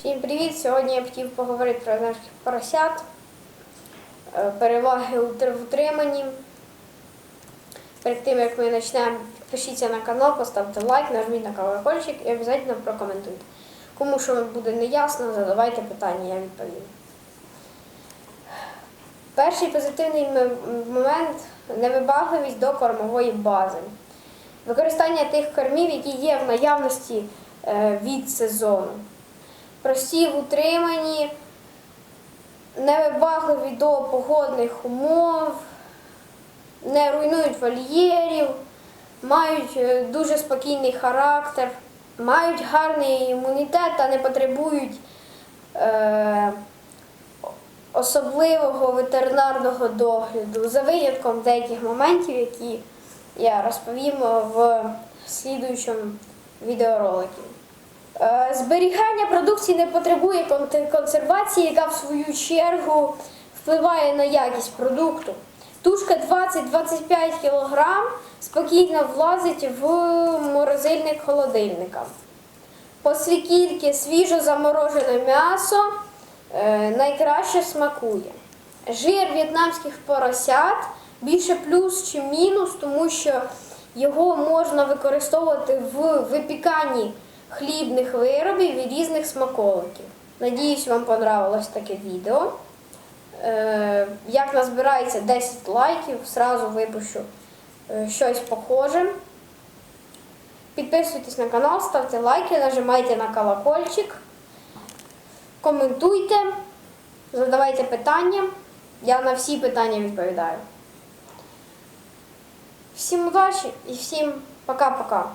Всім привіт! Сьогодні я хотів поговорити про наших поросят, е, переваги в утриманні. Перед тим як ми почнемо, підпишіться на канал, поставте лайк, нажміть на колокольчик і обов'язково прокоментуйте. Кому що буде неясно, задавайте питання, я відповім. Перший позитивний момент невибагливість до кормової бази. Використання тих кормів, які є в наявності е, від сезону. Прості в утриманні, невибагливі до погодних умов, не руйнують вольєрів, мають е, дуже спокійний характер, мають гарний імунітет та не потребують е, особливого ветеринарного догляду, за винятком деяких моментів, які я розповім в слідуючому відеоролику. Зберігання продукції не потребує консервації, яка в свою чергу впливає на якість продукту. Тушка 20-25 кг спокійно влазить в морозильник холодильника. Оскільки свіжо заморожене м'ясо е, найкраще смакує. Жир в'єтнамських поросят більше плюс чи мінус, тому що його можна використовувати в випіканні хлібних виробів і різних смаколиків. Надіюсь, вам понравилось таке відео. Е, Як назбирається 10 лайків, сразу випущу е, щось похоже. Підписуйтесь на канал, ставте лайки, нажимайте на колокольчик, коментуйте, задавайте питання. Я на всі питання відповідаю. Всім удачі і всім пока-пока.